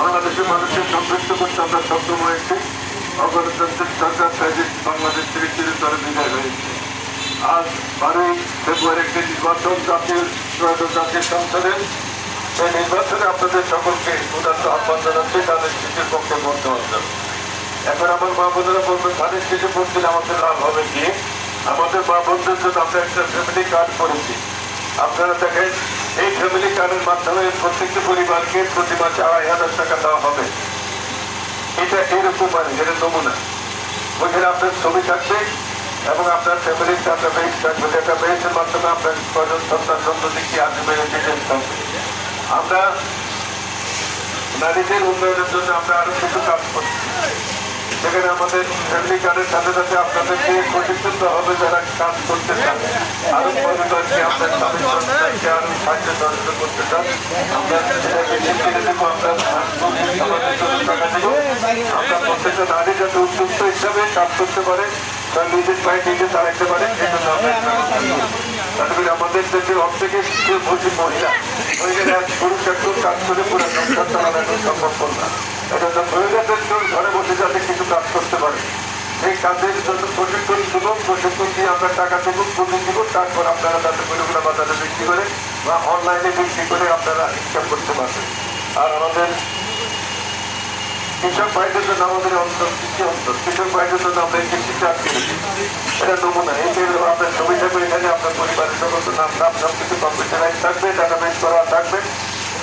বাংলাদেশের মানুষের সমৃদ্ধ করতে আমরা সক্ষম হয়েছি। অগণতান্ত্রিক সরকার সাইজিদ বাংলাদেশ থেকে চিরতরে বিদায় হয়েছে। আজ বারোই ফেব্রুয়ারি একটি নির্বাচন জাতীয় জাতীয় সংসদের এই নির্বাচনে আপনাদের সকলকে উদাত্ত আহ্বান জানাচ্ছি, তাদের শিশুর পক্ষে মধ্যে হতে এখন আমার মা বোনেরা বলবেন, ধানের শিশু পড়তে আমাদের লাভ হবে কি? আমাদের মা বোনদের জন্য আমরা একটা ফ্যামিলি কার্ড করেছি। আপনারা দেখেন এই ফ্যামিলি কার্ডের মাধ্যমে প্রত্যেকটি পরিবারকে প্রতি মাসে আড়াই হাজার টাকা দেওয়া হবে। এটা এরকম মানে এটা নমুনা। ওইখানে আপনার ছবি থাকবে এবং আপনার ফ্যামিলির ডাটা বেস থাকবে। ডাটা বেসের মাধ্যমে আপনার কজন সন্তান সন্ততি কি আসবে ডিটেলস থাকবে। আমরা নারীদের উন্নয়নের জন্য আমরা আরও কিছু কাজ করছি। সেখানে আমাদের ফ্যামিলি কার্ডের সাথে সাথে আপনাদেরকে প্রশিক্ষিত হবে যারা কাজ করতে চান। আরও পরিবারকে আপনার স্বামী আরও সাহায্য সহযোগিতা করতে চান, আমরা জন্য টাকা প্রত্যেকটা নারী যাতে উদ্যুক্ত হিসাবে কাজ করতে পারে তার নিজের পায়ে নিজে দাঁড়াইতে পারে। তারপরে আমাদের দেশের অর্ধেকে বুঝি মহিলা মহিলারা পুরুষ একটু কাজ করে পুরো সংসার চালানো সম্ভব না। এটা তো মহিলাদের জন্য ঘরে বসে যাতে কিছু কাজ করতে পারে এই কাজের জন্য প্রশিক্ষণ সুযোগ প্রশিক্ষণ দিয়ে আমরা টাকা দেবো পুঁজি দেবো তারপর আপনারা তাদের পরিগুলো বাজারে বিক্রি করে বা অনলাইনে বিক্রি করে আপনারা ইনকাম করতে পারবেন আর আমাদের কৃষক ভাইদের জন্য আমাদের অন্তর কৃষি অন্তর কৃষক ভাইদের জন্য আমরা এই কৃষি চাপ কিনেছি এটা নমুনা এই আপনার ছবি থাকবে এখানে আপনার পরিবারের সমস্ত নাম নাম সব কিছু কম্পিউটারাইজ থাকবে ডাটাবেস করা থাকবে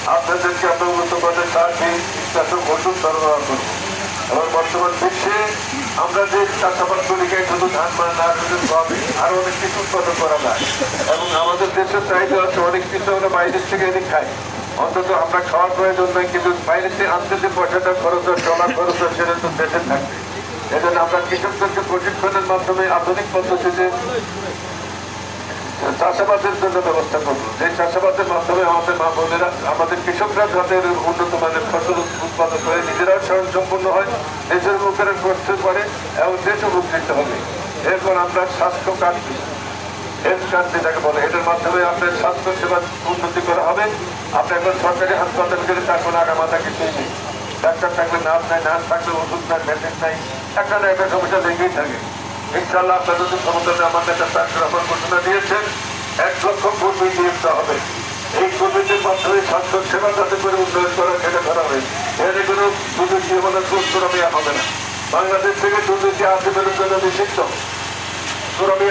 আপনাদেরকে আমরা উন্নত পদের সাহায্যে কীটনাশক ওষুধ সরবরাহ করব এবং বর্তমান আমরা যে চাষাবাদ করি শুধু ধান মানে না শুধু সবই আরও অনেক কিছু উৎপাদন করা যায়। এবং আমাদের দেশের চাহিদা আছে, অনেক কিছু আমরা বাইরের থেকে এনে খাই। অন্তত আমরা খাওয়ার প্রয়োজন নয় কিন্তু বাইরে থেকে আনতে যে পয়সাটা খরচ হয় চলার খরচ হয়, সেটা তো দেশে থাকবে এজন্য আমরা কৃষকদেরকে প্রশিক্ষণের মাধ্যমে আধুনিক পদ্ধতিতে চাষাবাদের জন্য ব্যবস্থা করব। যে চাষাবাদের মাধ্যমে আমাদের মা বোনেরা, আমাদের কৃষকরা যাতে উন্নত মানের ফসল উৎপাদন করে, নিজেরাও স্বয়ং সম্পূর্ণ হয়, দেশের মুখের করতে পারে এবং দেশ উপকৃত হবে। এরপর আমরা স্বাস্থ্য কার্ড হেলথ কার্ড যেটাকে বলে, এটার মাধ্যমে আপনার স্বাস্থ্য সেবা উন্নতি করা হবে। আপনি এখন সরকারি হাসপাতাল গেলে তার কোনো আগা মাথা কিছুই নেই। ডাক্তার থাকলে নার্স নাই, নার্স থাকলে ওষুধ নাই মেডিসিন নাই, একটা না একটা সমস্যা লেগেই থাকে। ইনশাল্লাহ আপনার যদি ক্ষমতা আমাদের একটা আমার ঘোষণা দিয়েছেন। এক লক্ষ কর্মী নিয়োগ হবে। এই কর্মীদের মাধ্যমে স্বাস্থ্য সেবা যাতে করে উন্নয়ন করা সেটা করা হবে এর কোনো দুর্নীতি আমাদের দূর করা হবে না। বাংলাদেশ থেকে দুর্নীতি আসে বেরোতে নিষিদ্ধ